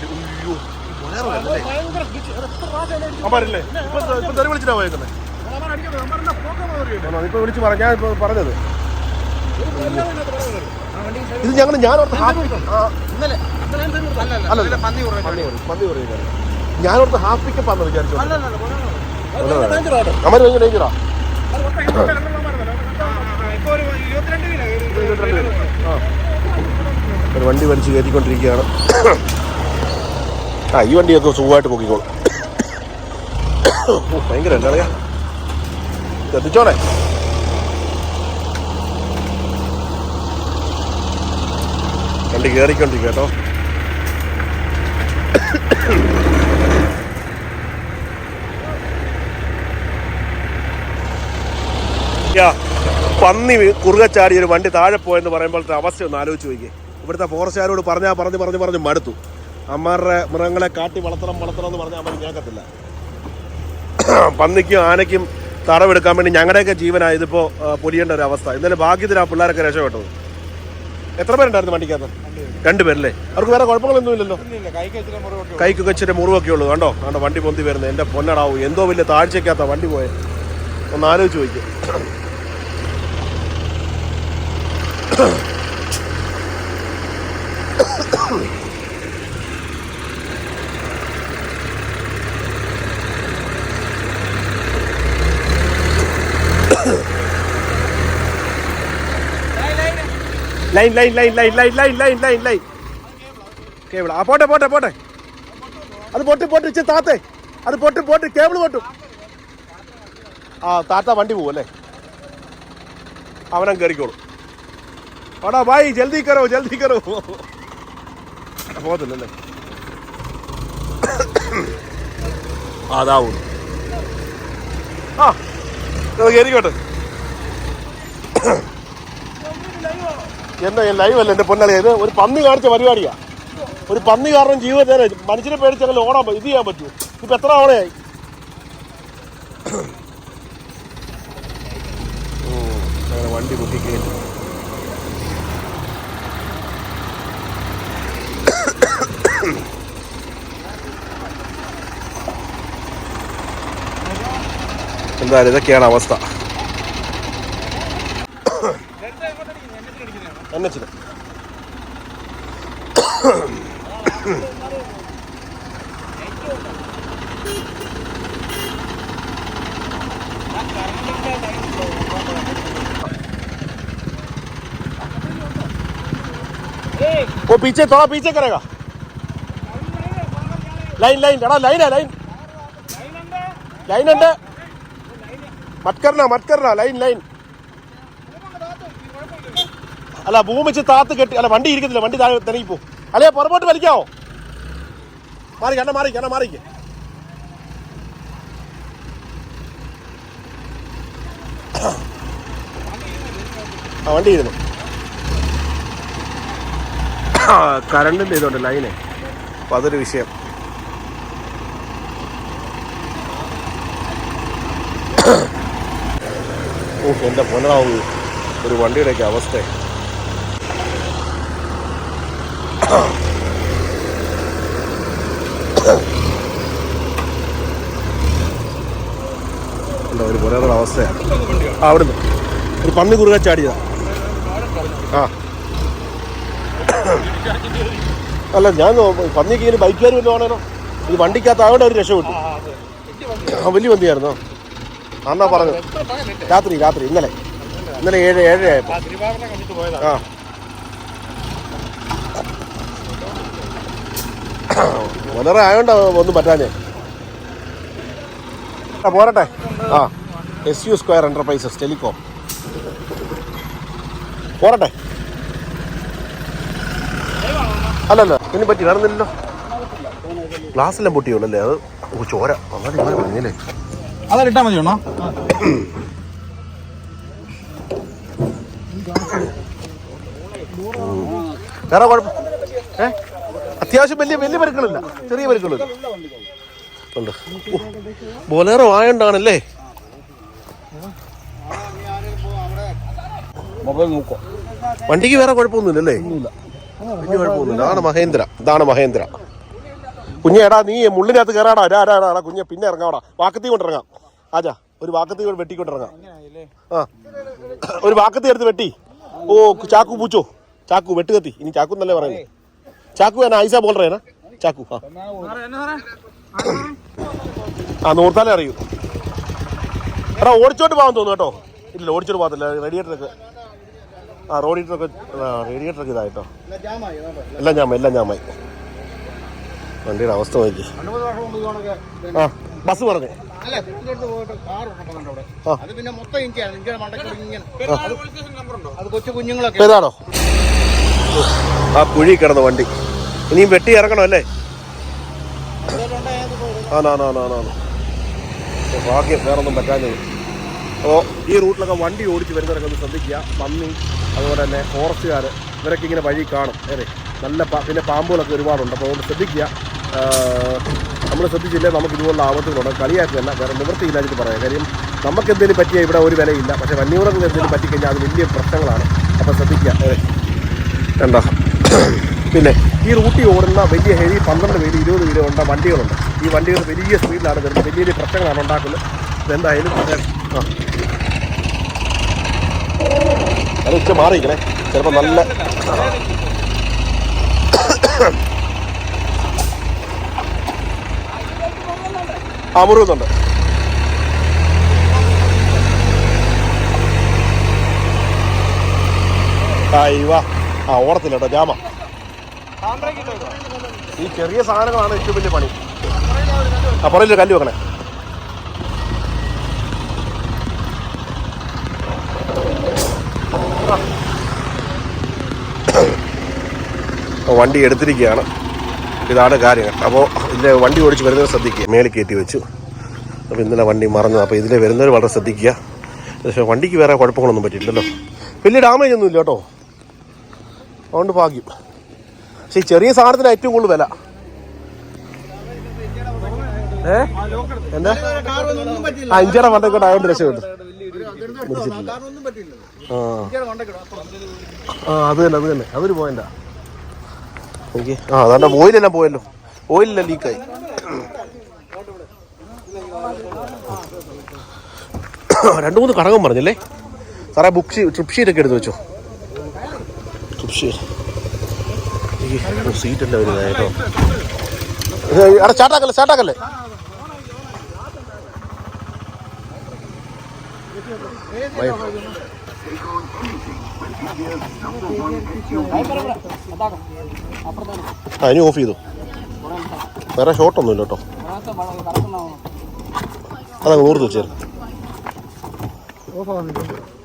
വണ്ടി അയ്യോ ഇപ്പൊ പറഞ്ഞ ഞാൻ ഇപ്പൊ പറഞ്ഞത്. ഇത് ഞങ്ങൾ ഞാൻ പന്നി ഞാൻ ഓർത്ത് ഹാപ്പിക്കപ്പ് ആണെന്ന് വിചാരിച്ചു. അമര ഡേഞ്ചറാ ഒരു വണ്ടി വലിച്ചു കയറ്റിക്കൊണ്ടിരിക്കുകയാണ്. ആ ഈ വണ്ടിയൊക്കെ സുഖമായിട്ട് പൊക്കിക്കോളും. ഭയങ്കര എന്താ ശ്രദ്ധിച്ചോണേ? വണ്ടി കയറിക്കൊണ്ടിരിക്കും കേട്ടോ. പന്നി കുറുക ചാടി ഒരു വണ്ടി താഴെ പോയെന്ന് പറയുമ്പോഴത്തെ അവസ്ഥ ഒന്ന് ആലോചിച്ച് നോക്കിയേ. ഇവിടുത്തെ ഫോറസ്റ്റുകാരോട് പറഞ്ഞാൽ പറഞ്ഞ് പറഞ്ഞ് പറഞ്ഞ് മടുത്തു. അമ്മാരുടെ മൃഗങ്ങളെ കാട്ടി വളർത്തണം വളർത്തണം എന്ന് പറഞ്ഞാൽ അമ്മ കേൾക്കത്തില്ല പന്നിക്കും ആനയ്ക്കും തടവെടുക്കാൻ വേണ്ടി ഞങ്ങളുടെയൊക്കെ ജീവനാണ് ഇതിപ്പോൾ പൊലിയേണ്ട ഒരു അവസ്ഥ. ഇന്നലെ ഭാഗ്യത്തിന് ആ പിള്ളേരൊക്കെ രക്ഷപ്പെട്ടത്. എത്ര പേരുണ്ടായിരുന്നു വണ്ടിക്കകത്ത്? രണ്ടുപേരല്ലേ അവർക്ക് വേറെ കുഴപ്പങ്ങളൊന്നും ഇല്ലല്ലോ. കൈക്കൊക്കെ ഇച്ചിരി മുറിവൊക്കെ ഉള്ളൂ. കണ്ടോ? കണ്ടോ? വണ്ടി പൊന്തി വരുന്നത്. എന്റെ പൊന്നടാവും എന്തോ വലിയ താഴ്ചയ്ക്കകത്താ വണ്ടി പോയത് ഒന്ന് ആലോചിച്ച് നോക്കിയേ line line line line line line line line line. Cable ആ പോട്ടെ പോട്ടെ പോട്ടെ. അത് പൊട്ടി പോട്ടി ഇച്ചിരി താത്തേ. അത് പൊട്ടി പൊട്ടി കേബിൾ പൊട്ടും. ആ താത്ത വണ്ടി പോവും അല്ലേ? അവനം കയറിക്കോളും. ഓടാ ബായ് ജൽദി കറോ ജൽദി കറോ പോകത്തില്ലല്ലേ? അതാവും. ആ കയറിക്കോട്ടെ. എന്താ ലൈവ് അല്ല? എന്റെ പൊന്നാളി ഇത് ഒരു പന്നി കാണിച്ച പരിപാടിയാ. ഒരു പന്നി കാരണം ജീവിതത്തിൽ മനുഷ്യനെ പേടിച്ച് അങ്ങനെ ഓടാൻ ഇത് ചെയ്യാൻ പറ്റുമോ ഇപ്പൊ എത്ര തവണയായി? വണ്ടി കുത്തിക്കേറ്റി എന്തായാലും ഇതൊക്കെയാണ് അവസ്ഥ. എന്നെ ചില वो पीछे थोड़ा पीछे करेगा लाइन लाइन एड़ा लाइन है लाइन लाइन ഉണ്ട് മറ്റ് കർണ മറ്റ് കർണ ലൈൻ ലൈൻ അല്ല ഭൂമിച്ച് താത്ത് കെട്ടി അല്ല വണ്ടി ഇരിക്കത്തില്ല വണ്ടി താഴെ തിരങ്ങി പോ അല്ലയാ പുറകോട്ട് വലിക്കാവോ? മാറി കണ്ണ മാറി കണ്ണ മാറി. ആ വണ്ടി ഇരുന്നു. കറണ്ടിന്റെ ഇതുണ്ട് ലൈനെ അപ്പൊ അതൊരു വിഷയം. ഓ എന്റെ പൊന്നാവൂ ഒരു വണ്ടിയുടെയൊക്കെ അവസ്ഥ. എന്താ ഒരു പൊന്നയുടെ അവസ്ഥയാണ് ആ അവിടുന്ന്. ഒരു പന്നി കുറുക ചാടിയതാ. ആ. അല്ല ഞാൻ പന്നി പന്നിക്ക് ഇങ്ങനെ ബൈക്കുകാർ വല്ലതും ആണേനോ ഇത് വണ്ടിക്കകത്ത് അവിടെ ഒരു രക്ഷപ്പെട്ടു ആ വലിയ പന്നിയായിരുന്നോ? അന്നാ പറഞ്ഞു. രാത്രി രാത്രി ഇന്നലെ. ഇന്നലെ ഏഴ് ഏഴ് ആയപ്പോ തിരുവാതിര കണ്ടിട്ട് പോയതാ. ആ. വളരെ ആയോണ്ടാ ഒന്നും പറ്റാഞ്ഞേ. ആ, പോരട്ടെ. ആ S U square enterprises telecom പോരട്ടെ. അല്ലല്ല ഇനി പറ്റി കാണുന്നില്ലല്ലോ ഗ്ലാസ്സെല്ലാം പൊട്ടിയുള്ളല്ലേ? അത് ഓ ചോര. അങ്ങനെ മതി വേണോ വേറെ കുഴപ്പം ഏ? അത്യാവശ്യം വലിയ വലിയ പരുക്കളില്ല. ചെറിയ പരുക്കളില്ല. ഉണ്ട്. ബോലേറോ ആയോണ്ടാണല്ലേ? വണ്ടിക്ക് വേറെ കുഴപ്പമൊന്നുമില്ലല്ലേ? വലിയ കുഴപ്പമൊന്നുമില്ല. അതാണ് മഹേന്ദ്ര. ഇതാണ് മഹേന്ദ്ര. കുഞ്ഞേടാ നീ മുള്ളിനകത്ത് കയറാടാ രാ രാ രാടാ കുഞ്ഞെ പിന്നെ ഇറങ്ങാടാ വാക്കത്തി കൊണ്ടിറങ്ങാം. ആജാ ഒരു വാക്കത്തി കൊണ്ട് വെട്ടിക്കൊണ്ടിറങ്ങാം ആ. ഒരു വാക്കത്തി എടുത്ത് വെട്ടി. ഓ ചാക്കു പൂച്ചോ. ചാക്കു വെട്ടുകത്തി. ഇനി ചാക്കു എന്നല്ലേ പറയുന്നത് ചാക്കു ഞാൻ ഐസ ബോൾ റേനാ ചാക്കു ആ. ആ നൂർത്താലേ അറിയൂ. എടാ ഓടിച്ചോട്ട് പോകാൻ തോന്നുന്നു കേട്ടോ. ഇല്ല ഓടിച്ചോട്ട് പോകത്തില്ല റേഡിയേറ്ററൊക്കെ ആ റോഡിയേറ്ററൊക്കെ റേഡിയേറ്ററൊക്കെ ഇതായിട്ടോ. എല്ലാം ഞാമായി എല്ലാം ഞാമായി വണ്ടിയുടെ അവസ്ഥ നോക്കി. ആ ബസ് പറഞ്ഞേ. അല്ല ആ. കുഴി കിടന്ന വണ്ടി. ഇനിയും വെട്ടി ഇറങ്ങണം അല്ലേ? ആണാണാണാണാണ് ഭാഗ്യം വേറൊന്നും പറ്റാഞ്ഞത്. അപ്പോൾ ഈ റൂട്ടിലൊക്കെ വണ്ടി ഓടിച്ച് വരുന്നവരൊക്കെ ഒന്ന് ശ്രദ്ധിക്കുക. പന്നി അതുപോലെ തന്നെ ഫോറസ്റ്റുകാർ ഇവരൊക്കെ ഇങ്ങനെ വഴി കാണും. അതെ നല്ല പിന്നെ പാമ്പുകളൊക്കെ ഒരുപാടുണ്ട്. അപ്പോൾ അതുകൊണ്ട് ശ്രദ്ധിക്കുക. നമ്മൾ ശ്രദ്ധിച്ചില്ലേ? നമുക്ക് ഇതുപോലുള്ള ആപത്തുകളുണ്ട്. കളിയാക്കുകയല്ല. വേറെ നിവൃത്തിയില്ലാതിട്ട് പറയാം. കാര്യം നമുക്ക് എന്തെങ്കിലും പറ്റിയാൽ ഇവിടെ ഒരു വിലയില്ല. പക്ഷേ വന്യമൃഗങ്ങൾ എന്തെങ്കിലും പറ്റിക്കഴിഞ്ഞാൽ അത് വലിയ പ്രശ്നങ്ങളാണ്. അപ്പോൾ ശ്രദ്ധിക്കുക. അതെ കണ്ടോ. പിന്നെ ഈ റൂട്ടിൽ ഓടുന്ന വലിയ ഹെവി പന്ത്രണ്ട് പേര് ഇരുപത് പേര് ഉണ്ട വണ്ടികളുണ്ട്. ഈ വണ്ടികൾ വലിയ സ്പീഡിലാണ് വരുന്നത്. വലിയ വലിയ പ്രശ്നങ്ങളാണ് ഉണ്ടാക്കുന്നത്. ഇതെന്തായാലും ആ. അത് ഉച്ച മാറിയിരിക്കണേ. ചിലപ്പോൾ നല്ല ആ മുറിവുന്നുണ്ട്. ആ ഇവ ആ ഓടത്തില്ല കേട്ടോ ജാമ. ഈ ചെറിയ സാധനങ്ങളാണ് ഏറ്റവും വലിയ പണി. ആ പറയില്ല കല്ല് വെക്കണേ. വണ്ടി എടുത്തിരിക്കുകയാണ്. ഇതാണ് കാര്യങ്ങൾ. അപ്പോൾ ഇതിലെ വണ്ടി ഓടിച്ച് വരുന്നവർ ശ്രദ്ധിക്കുക. മേളിൽ കയറ്റി വെച്ചു. അപ്പോൾ ഇന്നലെ വണ്ടി മറന്നു. അപ്പോൾ ഇതിലെ വരുന്നവർ വളരെ ശ്രദ്ധിക്കുക. പക്ഷേ വണ്ടിക്ക് വേറെ കുഴപ്പങ്ങളൊന്നും പറ്റിയില്ലല്ലോ വലിയ ഡാമേജ് ഒന്നും ഇല്ല കേട്ടോ. അതുകൊണ്ട് ഭാഗ്യം. പക്ഷേ ഈ ചെറിയ സാധനത്തിന് ഏറ്റവും കൂടുതൽ വില. ഏ? എന്താ? ആ ഇഞ്ചിയുടെ മണ്ടൊക്കെ ആയതുകൊണ്ട് രക്ഷപ്പെട്ടു അത് തന്നെ അത് തന്നെ. അതൊരു പോയിന്റാ എനിക്ക്? ആ അതാണ്ട് ഓയിലെല്ലാം പോയല്ലോ. ഓയിലെല്ലാം ലീക്കായി രണ്ടു മൂന്ന് കടകം പറഞ്ഞല്ലേ? സാറേ ബുക്ക് ട്രിപ്പ് ഷീറ്റൊക്കെ എടുത്ത് വെച്ചോ. ഷീറ്റ് സീറ്റല്ല ഇനി ഓഫ് ചെയ്തു വേറെ ഷോട്ടൊന്നുമില്ല കേട്ടോ അതങ്ങ് നൂറ് വെച്ചേരും ഓഫ്